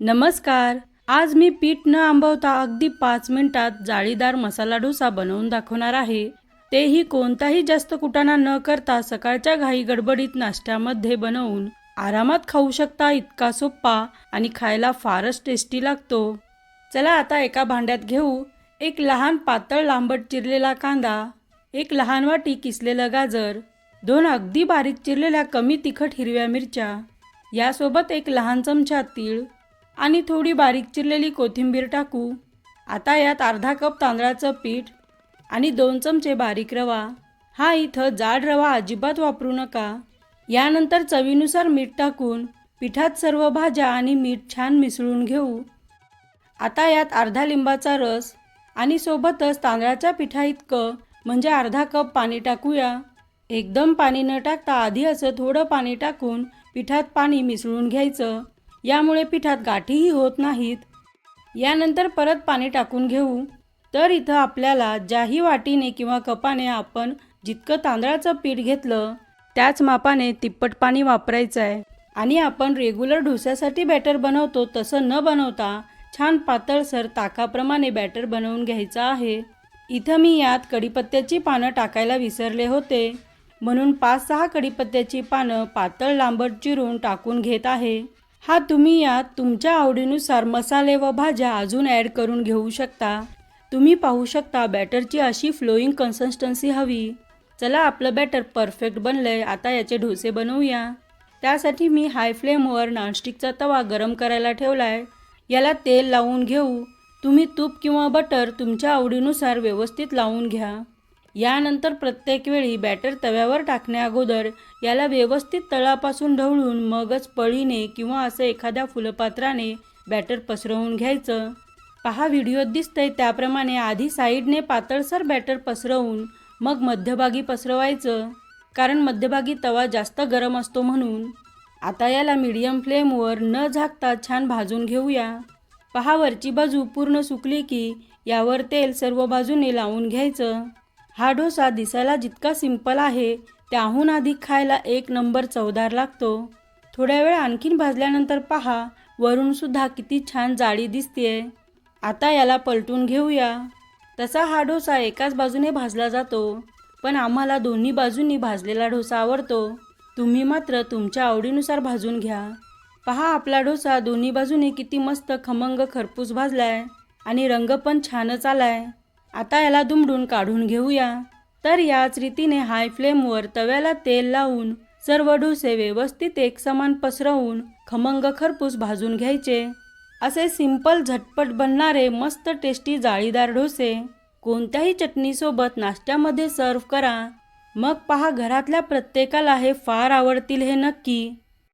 नमस्कार. आज मी पीठ न आंबवता अगदी पाच मिनिटात जाळीदार मसाला डोसा बनवून दाखवणार आहे. तेही कोणताही जास्त कुटाणा न करता सकाळच्या घाई गडबडीत नाश्त्यामध्ये बनवून आरामात खाऊ शकता इतका सोप्पा आणि खायला फारच टेस्टी लागतो. चला आता एका भांड्यात घेऊ. एक लहान पातळ लांबट चिरलेला कांदा एक लहान वाटी किसलेलं गाजर दोन अगदी बारीक चिरलेल्या कमी तिखट हिरव्या मिरच्या यासोबत एक लहान चमचा तीळ आणि थोडी बारीक चिरलेली कोथिंबीर टाकू. आता यात अर्धा कप तांदळाचं पीठ आणि दोन चमचे बारीक रवा. हा इथं जाड रवा अजिबात वापरू नका. यानंतर चवीनुसार मीठ टाकून पिठात सर्व भाज्या आणि मीठ छान मिसळून घेऊ. आता यात अर्धा लिंबाचा रस आणि सोबतच तांदळाच्या पिठा इतकं म्हणजे अर्धा कप पाणी टाकूया. एकदम पाणी न टाकता आधी असं थोडं पाणी टाकून पिठात पाणी मिसळून घ्यायचं. यामुळे पिठात गाठीही होत नाहीत. यानंतर परत पाणी टाकून घेऊ. तर इथं आपल्याला ज्याही वाटीने किंवा कपाने आपण जितकं तांदळाचं पीठ घेतलं त्याच मापाने तिप्पट पाणी वापरायचं आहे आणि आपण रेग्युलर डोस्यासाठी बॅटर बनवतो तसं न बनवता छान पातळसर ताकाप्रमाणे बॅटर बनवून घ्यायचं आहे. इथं मी यात कढीपत्त्याची पानं टाकायला विसरले होते. म्हणून पाच सहा कढीपत्त्याची पानं पातळ लांबट चिरून टाकून घेत आहे. हा तुम्ही यात तुमच्या आवडीनुसार मसाले व भाज्या अजून ॲड करून घेऊ शकता. तुम्ही पाहू शकता बॅटरची अशी फ्लोईंग कन्सिस्टन्सी हवी. चला आपलं बॅटर परफेक्ट बनलंय आता याचे डोसे बनवूया. त्यासाठी मी हाय फ्लेमवर नॉनस्टिकचा तवा गरम करायला ठेवलाय. याला तेल लावून घेऊ. तुम्ही तूप किंवा बटर तुमच्या आवडीनुसार व्यवस्थित लावून घ्या. यानंतर प्रत्येक वेळी बॅटर तव्यावर टाकण्याअगोदर याला व्यवस्थित तळापासून ढवळून मगच पळीने किंवा असं एखाद्या फुलपात्राने बॅटर पसरवून घ्यायचं. पहा व्हिडिओत दिसतंय त्याप्रमाणे आधी साईडने पातळसर बॅटर पसरवून मग मध्यभागी पसरवायचं. कारण मध्यभागी तवा जास्त गरम असतो म्हणून. आता याला मीडियम फ्लेमवर न झाकता छान भाजून घेऊया. पहा वरची बाजू पूर्ण सुकली की यावर तेल सर्व बाजूने लावून घ्यायचं. हा डोसा दिसायला जितका सिंपल आहे त्याहून अधिक खायला एक नंबर चवदार लागतो. थोड्या वेळ आणखीन भाजल्यानंतर पहा वरूनसुद्धा किती छान जाळी दिसतेय. आता याला पलटून घेऊया. तसा हा डोसा एकाच बाजूने भाजला जातो पण आम्हाला दोन्ही बाजूंनी भाजलेला डोसा आवडतो. तुम्ही मात्र तुमच्या आवडीनुसार भाजून घ्या. पहा आपला डोसा दोन्ही बाजूने किती मस्त खमंग खरपूस भाजलाय आणि रंग पण छानच आलाय. आता याला दुमडून काढून घेऊया. तर याच रीतीने हाय फ्लेमवर तव्याला तेल लावून सर्व डोसे व्यवस्थित एकसमान पसरवून खमंग खरपूस भाजून घ्यायचे. असे सिंपल झटपट बनणारे मस्त टेस्टी जाळीदार डोसे. कोणत्याही चटणीसोबत नाश्त्यामध्ये सर्व करा. मग पहा घरातल्या प्रत्येकाला हे फार आवडतील हे नक्की.